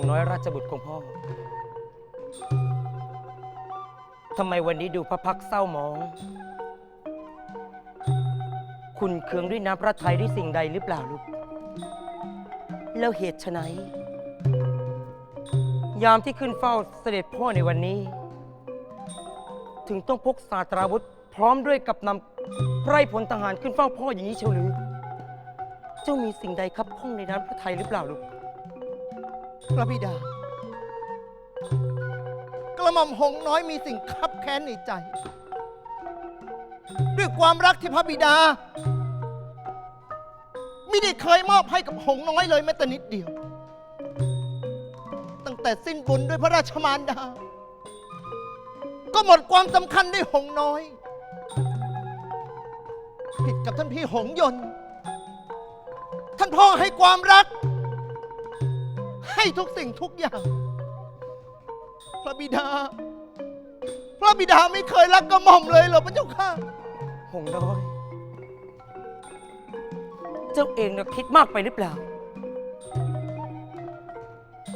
งน้อยราชบุตรของพ่อ ทำไมวันนี้ดูพระพักเศร้าหมอง คุณเคืองด้วยน้ำพระทัยด้วยสิ่งใดหรือเปล่าลูก แล้วเหตุไฉนยามที่ขึ้นเฝ้าเสด็จพ่อในวันนี้ ถึงต้องพกสาตราวุธ พร้อมด้วยกับนำไพรพลทหารขึ้นเฝ้าพ่ออย่างนี้เชียวหรือ เจ้ามีสิ่งใดครับข้องในน้ำพระทัยหรือเปล่าลูก พระบิดา กระหม่อมหงน้อยมีสิ่งคับแค้นในใจ ด้วยความรักที่พระบิดา ไม่ได้เคยมอบให้กับหงน้อยเลยแม้แต่นิดเดียว ตั้งแต่สิ้นบุญด้วยพระราชมารดา ก็หมดความสำคัญด้วยหงน้อย ผิดกับท่านพี่หงยนต์ ท่านพ่อให้ความรัก ให้ทุกสิ่งทุกอย่าง พระบิดา พระบิดาไม่เคยรักกระหม่อมเลยเหรอพระเจ้าค่ะ หงน้อย เจ้าเองนะคิดมากไปหรือเปล่า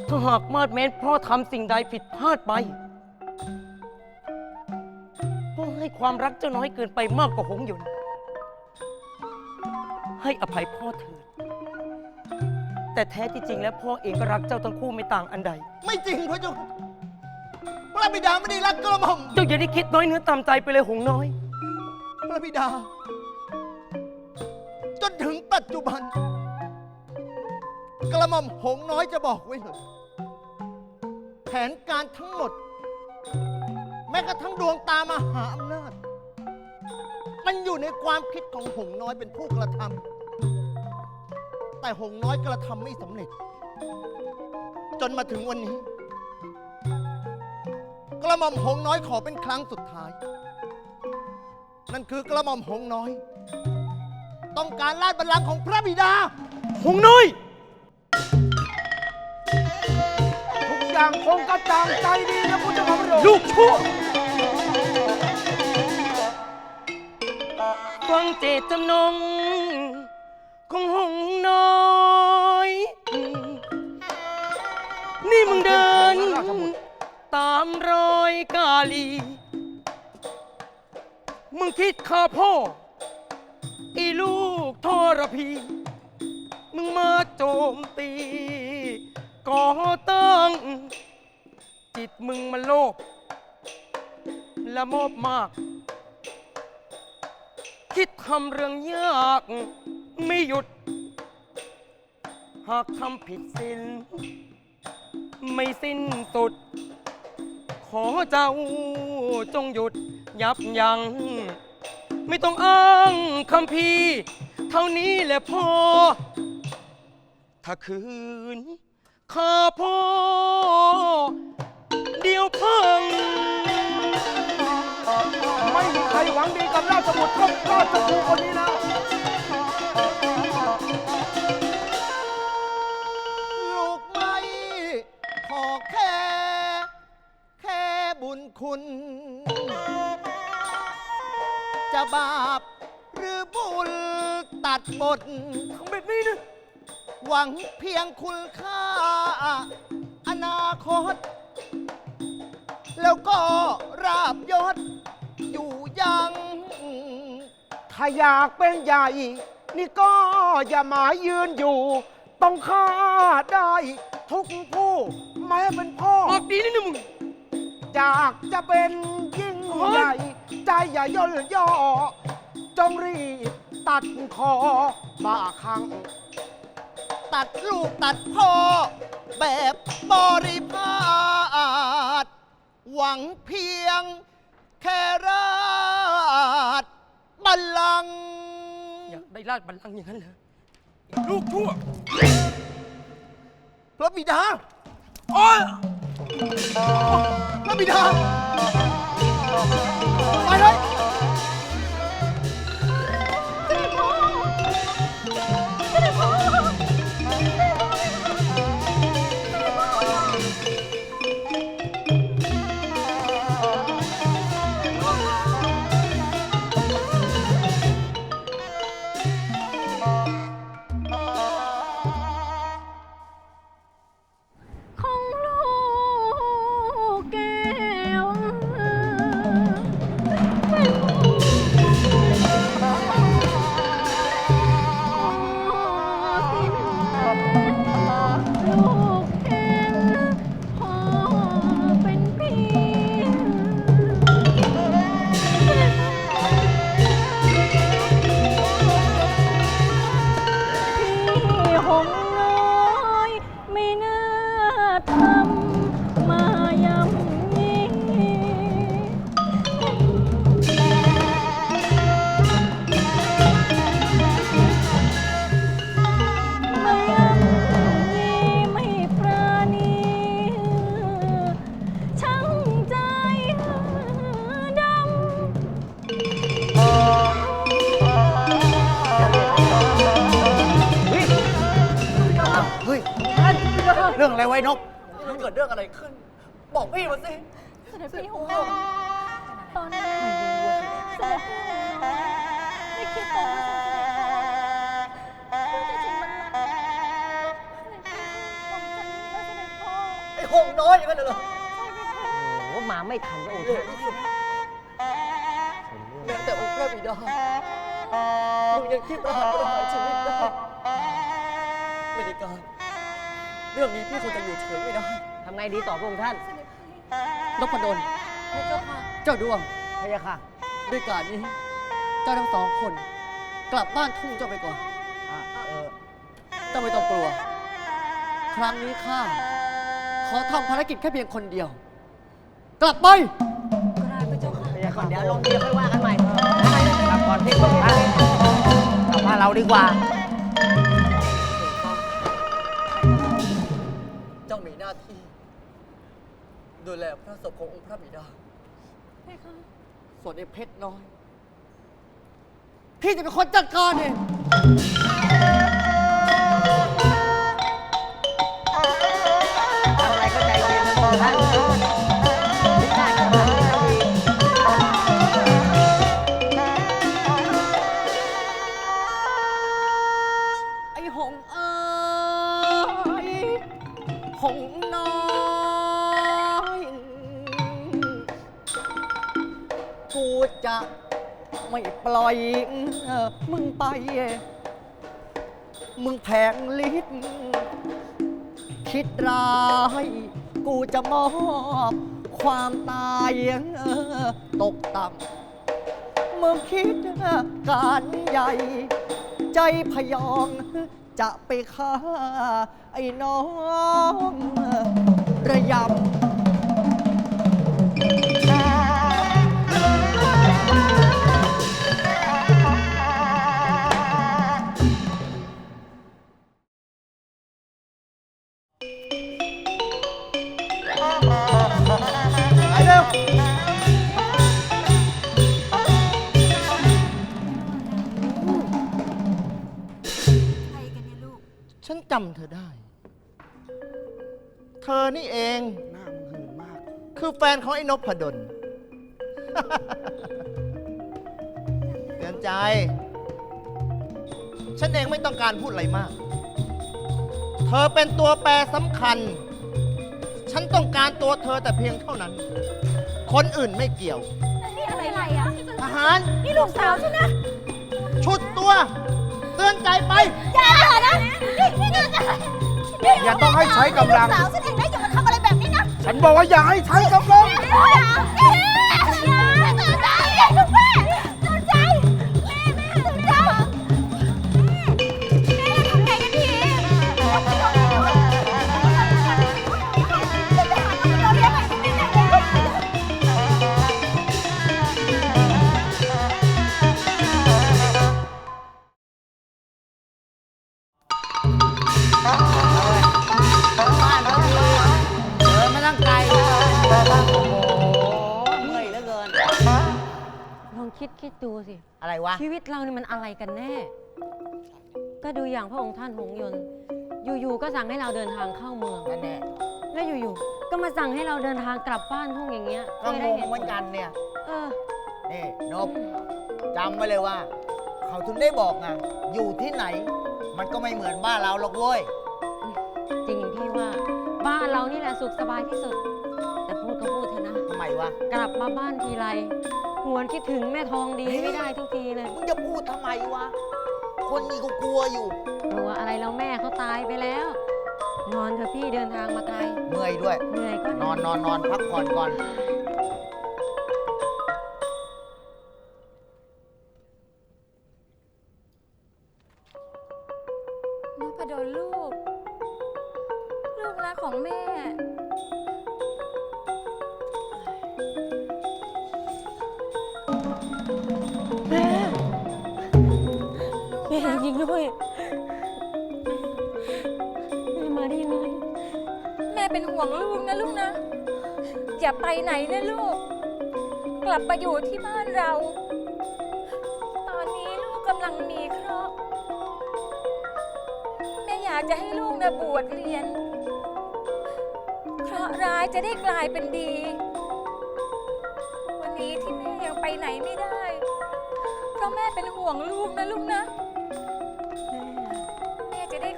ถ้าหากมาดเม้นพ่อทำสิ่งใดผิดพลาดไปพ่อให้ความรักเจ้าน้อยเกินไปมากกว่าหงหยนให้อภัยพ่อเถิด แต่แท้ที่จริงแล้วพ่อเองก็รักเจ้าทั้งคู่ไม่ต่างอันใด ไม่จริงพระเจ้าค่ะพระบิดาไม่ได้รักกระหม่อมเจ้าอย่าได้คิดน้อยเนื้อต่ำใจไปเลยหงน้อย พระบิดา จนถึงปัจจุบัน กระหม่อมหงน้อยจะบอกไว้เลยแผนการทั้งหมด แม้กระทั่งดวงตามหาอำนาจ มันอยู่ในความคิดของหงน้อยเป็นผู้กระทำ แต่หงน้อยกระทำไม่สำเร็จ จนมาถึงวันนี้ กระหม่อมหงน้อยขอเป็นครั้งสุดท้าย นั่นคือกระหม่อมหงน้อย ต้องการลาดบัลลังก์ของพระบิดา หงน้อย ทุกอย่างคงกระจ่างใจดีนะพุทธพระโรลูกชั่วฟังเจตจำนง ของหงน้อย นี่มึงเดิน ตามรอยกาลี มึงคิดฆ่าพ่ออ้ลูกทรพี มึงมาโจมตีก่อตั้ง จิตมึงมันโลภและโมบมาก คิดทำเรื่องยาก ไม่หยุด หากทำผิดสิ้นไม่สิ้นสุด ขอเจ้าจงหยุดยับยัง้งไม่ต้องอ้างคำพีเท่านี้แหละพอ ถ้าคืนข้าพ่อ เดียวพัง ไม่มีใครหวังดีกับราชบุตรก็ราชบุตรคนนี้นะ คุณ จะบาปหรือบุญตัดบททำแบบนี้นะหวังเพียงคุณค่า อนาคต แล้วก็ราบยศ อยู่ยัง ถ้าอยากเป็นใหญ่ นี่ก็อย่าหมายยืนอยู่ ต้องฆ่าได้ ทุกผู้แม้เป็นพ่อ ออกดีนี่นะมึง อยากจะเป็นยิ่งใหญ่ ใจอย่าย่นย่อ จงรีบตัดคอบาคังตัดลูกตัดพ่อ แบบบริพาทหวังเพียงแค่ราชบัลลังก์อยากได้ราชบัลลังก์อย่างนั้นเหรอลูกชั่ว พระบิดา โอ้ย พระบิดาไปเลยเสด็พ่อเสด็พ่อ ม้แต่องค์พระบิดามึงยังคิดประหารประหารชีวิตได้ไม่ได้การ เรื่องนี้พี่คงจะอยู่เฉยไม่ได้ทำไงดีต่อพระองค์ท่านเสด็จพี่นพดลพระเจ้าค่ะ เจ้าดวงพระยาค่ะ ด้วยการนี้ เจ้าทั้งสองคน กลับบ้านทุ่งเจ้าไปก่อน อะเออเจ้าไม่ต้องกลัว ครั้งนี้ข้าขอทำภารกิจแค่เพียงคนเดียว กลับไป ก็ได้พระเจ้าค่ะพระยาค่ะ เดี๋ยวลงเดียวค่อยว่ากันใหม่ กลับก่อนที่พระองค์ท่านกลับบ้านเราดีกว่า เจ้ามีหน้าที่ ดูแลพระศพขององค์พระบิดา เพคะส่วนไอ้เพชรน้อย พี่จะเป็นคนจัดการเอง มึงไป มึงแผงลิดคิดร้าย กูจะมอบความตายเออตกต่ำมึงคิดการใหญ่ ใจพยองจะไปฆ่าไอ้น้องระยำ อนี่เอง หน้ามึงหืนมาก คือแฟนของไอ้นพดล เตือนใจ ฉันเองไม่ต้องการพูดอะไรมาก เธอเป็นตัวแปรสำคัญ ฉันต้องการตัวเธอแต่เพียงเท่านั้น คนอื่นไม่เกี่ยว นี่อะไรอะ ทหารนี่ลูกสาวฉันนะชุดตัว เตือนใจไป อย่านะ นี่นี่นี่นี่ อย่าต้องให้ใช้กำลัง สาวฉันเองนะอย่ามาทำอะไรแบบนี้นะ ฉันบอกว่าอย่าให้ใช้กำลังอย่าอย่า คิดคิดดูสิ อะไรวะ ชีวิตเรานี่มันอะไรกันแน่ ก็ดูอย่างพระองค์ท่านหงส์ยนต์ อยู่ๆ ก็สั่งให้เราเดินทางเข้าเมือง นั่นแน่แล้วอยู่ๆ ก็มาสั่งให้เราเดินทางกลับบ้านทุ่งอย่างเงี้ยก็งได้งเห็นเหมือนกันเนี่ย เออ นี่นบจำไว้เลยว่า เขาถึงได้บอกไงอยู่ที่ไหน มันก็ไม่เหมือนบ้านเราหรอกเว้ย จริงอย่างที่ว่า บ้านเรานี่แหละสุขสบายที่สุด แต่พูดก็พูดเถอะนะทำไมวะ กลับมาบ้านทีไร หวนคิดถึงแม่ทองดีไม่ได้ทุกทีเลยมึงจะพูดทำไมวะ คนนี้ก็กลัวอยู่ กลัวอะไรแล้วแม่เขาตายไปแล้ว นอนเถอะพี่เดินทางมาไกล เมื่อยด้วย เหนื่อยก็นอนนอนนอนพักผ่อนก่อน นพดลลูก ลูกรักของแม่ แม่จริงด้วยแม่มาได้ยังไงแม่เป็นห่วงลูกนะลูกนะ อย่าไปไหนนะลูก กลับมาอยู่ที่บ้านเรา ตอนนี้ลูกกำลังมีเคราะห์แม่อยากจะให้ลูกนะบวชเรียน เคราะห์ร้ายจะได้กลายเป็นดี วันนี้ที่แม่ยังไปไหนไม่ได้ เพราะแม่เป็นห่วงลูกนะลูกนะ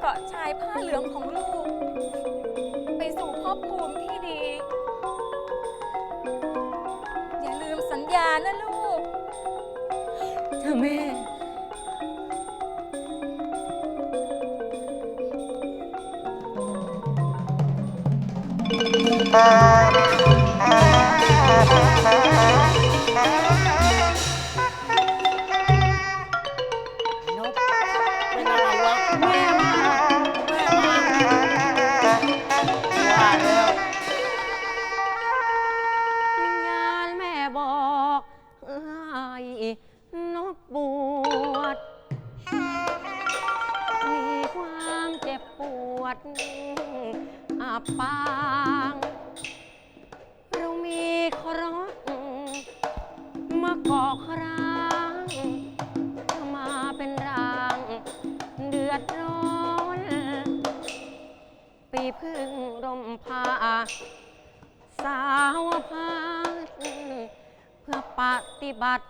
เกาะชายผ้าเหลืองของลูก ไปสู่ภพภูมิที่ดี อย่าลืมสัญญานะลูก เธอแม่น มาก่อครางมาเป็นราง เดือดร้อน ปีพึ่งรมพา สาวพัดเพื่อปฏิบัติ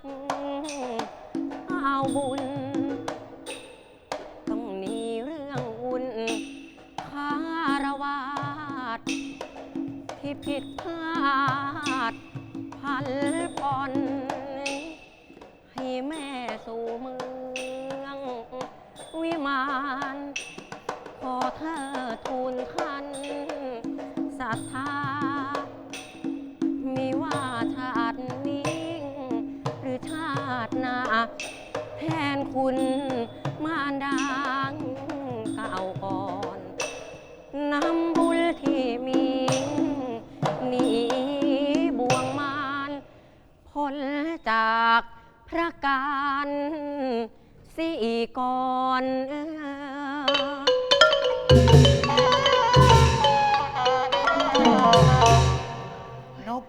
เอาบุญ ต้องหนีเรื่องอุ่นคารวาสที่ผิดพลาด สู่เมือง วิมานขอเธอทูลคันศรัทธา มีว่าชาตินี้หรือชาติหน้าแทนคุณมารดาเก่าก่อนนำบุญที่มีหนีบ่วงมารพ้นจาก ระการสี่ก่อนเอ่อนก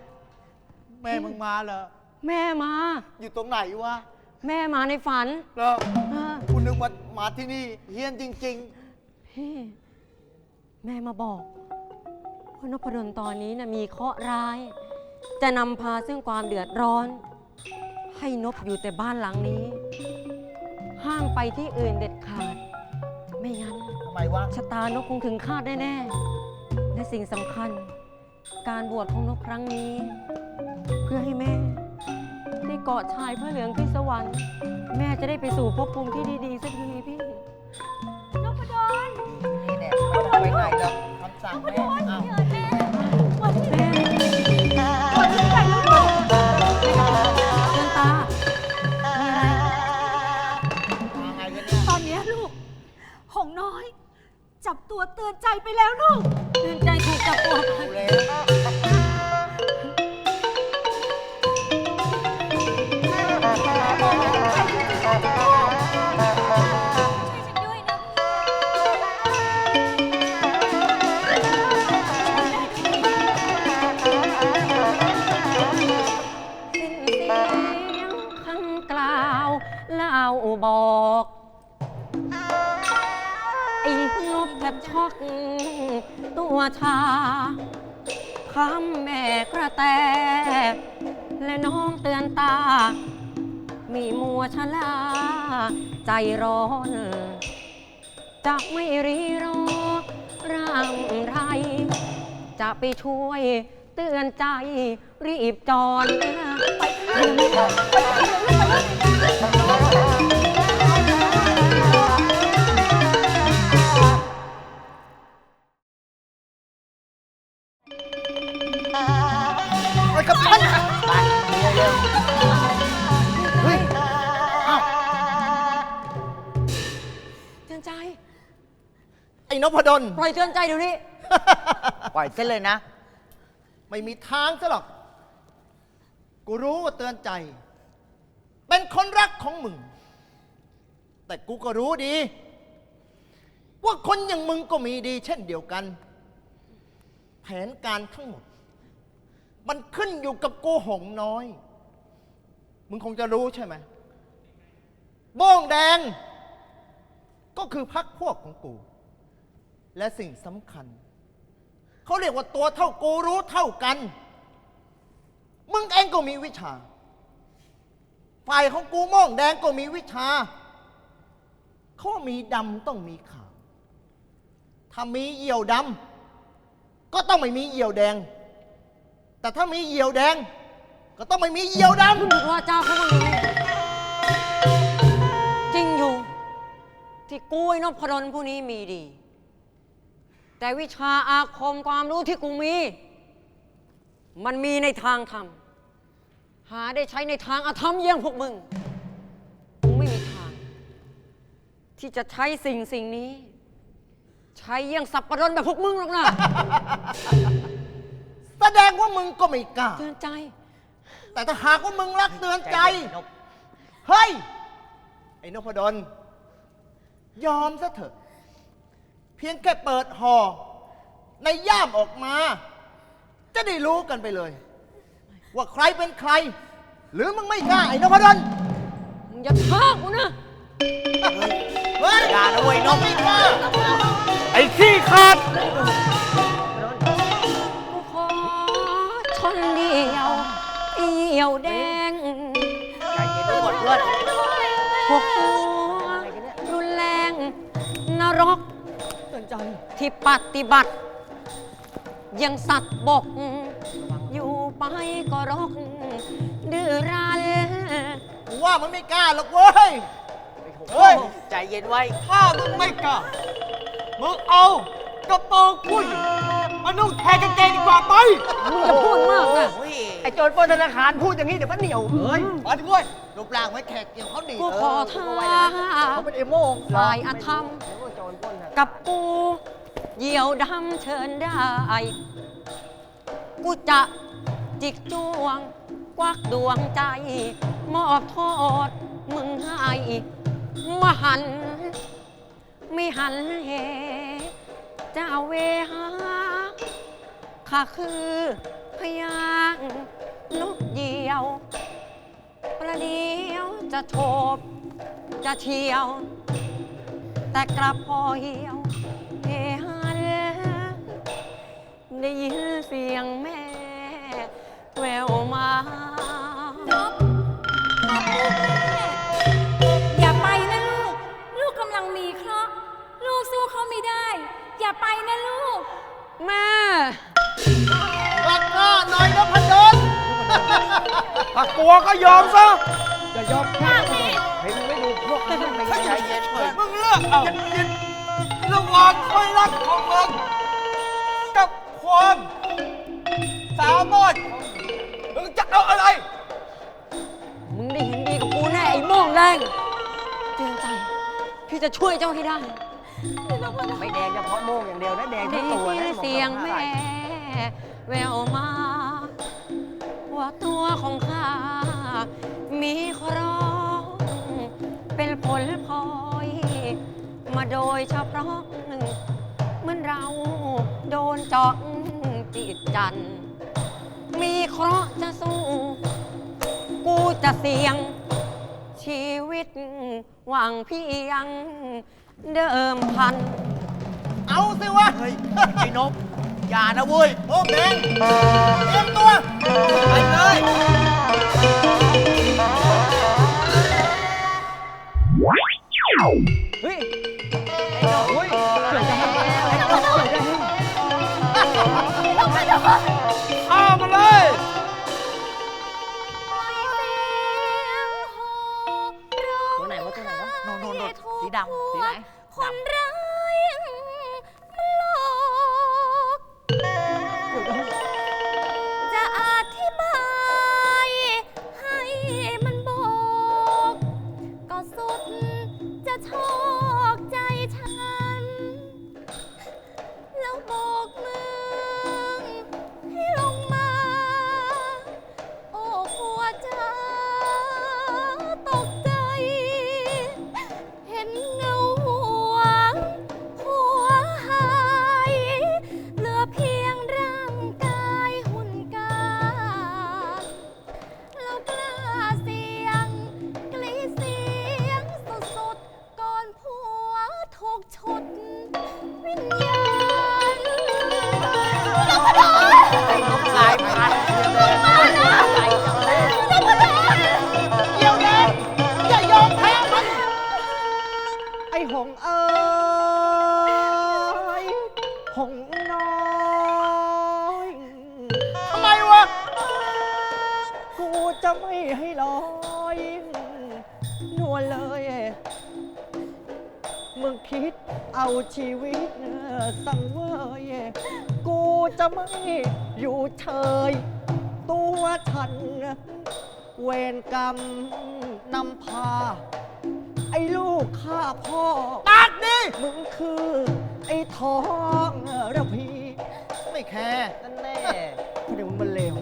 แม่มึงมาเหรอ แม่มา อยู่ตรงไหนวะแม่มาในฝันเหรอเออคุณนึกว่ามาที่นี่เฮี้ยนจริง พี่แม่มาบอกว่านพดลตอนนี้นะมีเคราะห์ร้าย จะนำพาซึ่งความเดือดร้อน ให้นบอยู่แต่บ้านหลังนี้ ห้ามไปที่อื่นเด็ดขาด ไม่งั้นๆทำไมวะชะตานกคงถึงคาดแน่ๆ และสิ่งสำคัญ การบวชของนกครั้งนี้ เพื่อให้แม่ ได้เกาะชายพระเหลืองที่สวรรค์ แม่จะได้ไปสู่ภพภูมิที่ดีๆสักทีพี่ นพดลนี่เนี่ยไม่ต้องไปไหนหรอกคำสั่งแม่อ้าว เตือนใจไปแล้วลูกเตือนใจถูกจับตัวไป ชาคำแม่กระแต และน้องเตือนตา มีมัวชะลา ใจร้อนจะไม่รีรอร่างไร จะไปช่วยเตือนใจรีบจอนไปไปกับมันไปเร็วๆ เฮ้ยเอ้าเตือนใจ ไอ้นพดล ปล่อยเตือนใจเดี๋ยวนี้ ปล่อยเส้นเลยนะ ไม่มีทางซะหรอก กูรู้ว่าเตือนใจ เป็นคนรักของมึง แต่กูก็รู้ดี ว่าคนอย่างมึงก็มีดีเช่นเดียวกัน แผนการทั้งหมด มันขึ้นอยู่กับกูหงน้อย มึงคงจะรู้ใช่ไหมโบ้งแดง ก็คือพักพวกของกู และสิ่งสำคัญ เขาเรียกว่าตัวเท่ากูรู้เท่ากัน มึงเองก็มีวิชา ฝ่ายของกูโม่งแดงก็มีวิชา เขาว่ามีดำต้องมีขาว ถ้ามีเหี่ยวดำก็ต้องไม่มีเหี่ยวแดง แต่ถ้ามีเหยี่ยวแดง ก็ต้องไม่มีเหยี่ยวดำพูดว่าเจ้าเขาคนนี้จริงอยู่ ที่กูไอ้นพดลผู้นี้มีดี แต่วิชาอาคมความรู้ที่กูมี มันมีในทางธรรม หาได้ใช้ในทางอธรรมเยี่ยงพวกมึงกูไม่มีทาง ที่จะใช้สิ่งสิ่งนี้ ใช้เยี่ยงสับปะรดแบบพวกมึงหรอกนะ แสดงว่ามึงก็ไม่กล้า เตือนใจ แต่ถ้าหากว่ามึงรักเตือนใจเย็นนบเฮ้ย ไอ้นพดล ยอมซะเถอะ เพียงแค่เปิดห่อในย่ามออกมา จะได้รู้กันไปเลย ว่าใครเป็นใคร หรือมึงไม่กล้าไอ้นพดล มึงอย่าท้ากูนะเฮ้ยอย่านะเว้ยนบไม่กล้าไอ้ขี้ขาด ยวแดงใจเย็นทุกคนเพื่อนพวกหัวรุนแรงนรกเตือนใจที่ปฏิบัติ ยังสัตว์บก อยู่ไปก็รก ดื้อรั้นกูว่ามันไม่กล้าหรอกเว้ย เฮ้ย ใจเย็นไว้ ถ้ามึงไม่กล้า มึงเอากระโปรงผู้หญิงมา นุ่งแทนกางเกงดีกว่าไป มึงจะพูดมากนะโอ้ยไอ้โจรปล้นธนาคารพูดอย่างนี้เดี๋ยวมันเหนียวเฮ้ยมาดิเว้ยรูปร่างไม่แขกเกี่ยวเขาดีกูขอท้าเขาเป็นเอโม่งฝ่ายอธรรม กับกูเหยี่ยวดำเชิญได้ กูจะจิกจวง ควักดวงใจ มอบโทษมึงให้มาหัน ไม่หันเหเจ้าเวหา ข้าคือพยางค์นกเดียว ประเดียวจะโฉบจะเที่ยว แต่กลับพอเหี่ยวเฮหันได้ยินเสียงแม่แววมาอย่า ถ้ากลัวก็ยอมซะอย่ายอมมากสิเห็นไม่ดูพวกนั้นไม่ใจเย็นเว้ยมึงเลือกเอาระหว่างความรักของมึงกับความสามารถมึงจะเอาอะไร มึงได้เห็นดีกับกูแน่ไอ้โม่งแรงเตือนใจ พี่จะช่วยเจ้าให้ได้ ไม่แดงเฉพาะโม่งอย่างเดียวนะแดงได้ทั้งตัวยินะนเสียงแม่แววมา ตัวของข้า มีเคราะห์เป็นผลพลอย มาโดยเฉพาะเหมือนเราโดนเจาะจิตจัน มีเคราะห์จะสู้ กูจะเสี่ยง ชีวิตหวังเพียง เดิมพัน เอาสิวะ เฮ้ย ไอ้นบ อย่านะเว้ยโอ้แดงเตรียมตัวไปเลยเฮ้ยไเอาชีวิตสังเวยกูจะไม่อยู่เฉยตัวฉัน เวรกรรมนำพา ไอ้ลูกข้าพ่อ ปากดิมึงคือ ไอ้ท้องระพีไม่แคร์นั่นแน่เดี๋ยวมึงมันเลว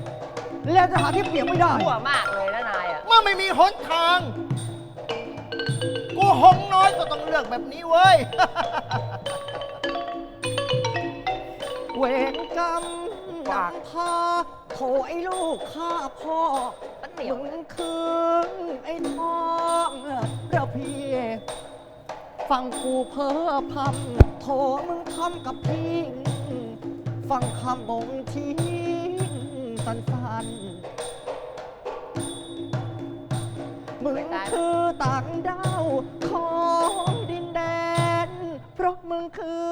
แล้วจะหาที่เปรียบไม่ได้ หัวมากเลยนะนายอะ เมื่อไม่มีหนทาง กูหงน้อยก็ต้องเลือกแบบนี้เว้ย เวรกรรมนำพาโถไอ้ลูกข้าพ่อมึงคือไอ้ทองระพีฟังกูเพ้อพำโถมึงทำกับพี่ฟังคำบงทิ้งสั้นๆมึงคือต่างดาวขอ เพราะมึงคือ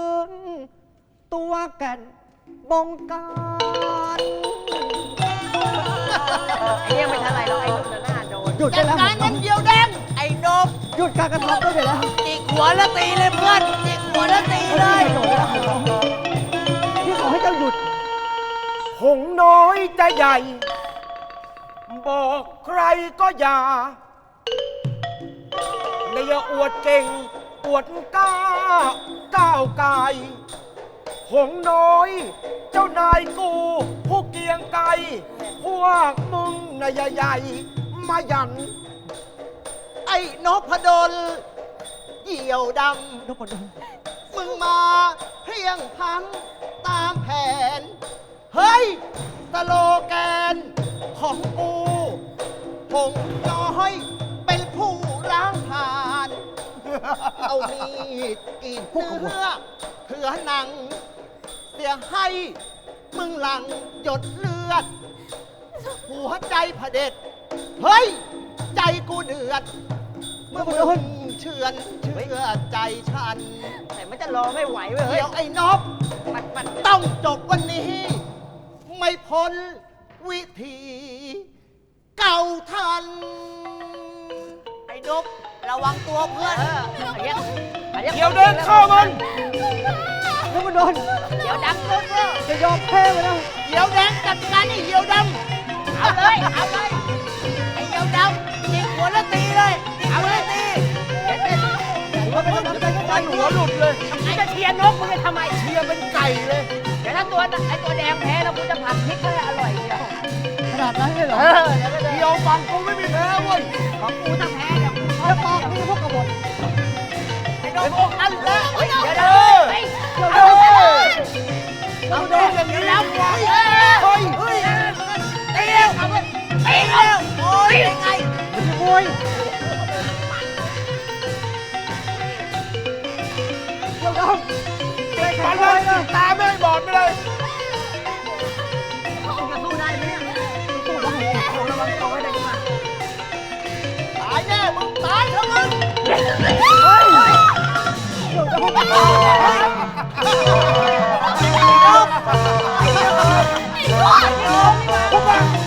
ตัวแก่นบงการไอ้เนี่ยไม่ทันไรหรอกไอ้ลูกนั่นน่าโดนหยุดจัได้ดแล้วการมันเดียวแดงไอ้นกหยุดการกระทำได้แล้ว จิกหัวแล้วตีเลยเพื่อนจิกหัวแล้วตีเลย พี่ขอให้เจ้าหยุด หงน้อยจะใหญ่ บอกใครก็อย่าในอย่าอวดเก่งอ วดกล้าก้าวกายหงน้อย เจ้านายกู ผู้เกียงไกรพวกมึงนายใหญ่ๆมายัน ไอ้นพดลเหี่ยวดำ นพดลมึงมาเพียงพลังตามแผน เฮ้ยสโลแกนของกูหงน้อยเป็นผู้ร้างผ่าน เอามีดกรีดเนื้อเถือหนัง เสียให้มึงหลังหยดเลือด หัวใจผเด็จเฮ้ย ใจกูเดือด เมื่อมึงเชื่อนเชื่อใจฉัน แต่มันจะรอไม่ไหวเว้ยเฮ้ยเดี๋ยวไอ้นบมันมันต้องจบวันนี้ ไม่พ้นวิธี เก่าทัน ไอ้นบ ระวังตัวเพื่อน เดี๋ยวเดินเข้ามัน นพดลเดี๋ยวดังเลยเว้ยจะยอมแพ้ไปแล้วเหี่ยวแดงจัดการไอ้เหี่ยวดำเอาเลย เอาเลย ไอ้เหี่ยวดำจิกหัวแล้วตีเลยจิกหัวแล้วตีเดี๋ยวเต้นหัวไปแล้วใจก็ใจหัวหลุดเลยมึงจะเชียร์นกมึงจะทำไมเชียร์เป็นไก่เลย เดี๋ยวถ้าตัวไอ้ตัวแดงแพ้แล้วกูจะผัดพริกให้อร่อยเดียวขนาดนั้นเลยเหรอ เออเดี๋ยวก็เดี๋ยวเหี่ยวฝั่งกูไม่มีแพ้เว้ย ของกูถ้าแพ้เดี๋ยว จะปอกนี่พวกกบฏไอ้โดนพวกนั้นแล้วเฮ้ยเดี๋ยวเดี๋ยวเดี๋ยวเอาโดนอย่างนี้แล้วเฮ้ยเฮ้ยเฮ้ยตีเร็วตีเร็วโอ้ยยังไงโอ้ยเดี๋ยวเดี๋ยวฟันเลยตาไม่บอดไปเลยจะสู้ได้ไหมเนี่ยสู้ได้ระวังตัว ไอ้ตัวไอ้ตัว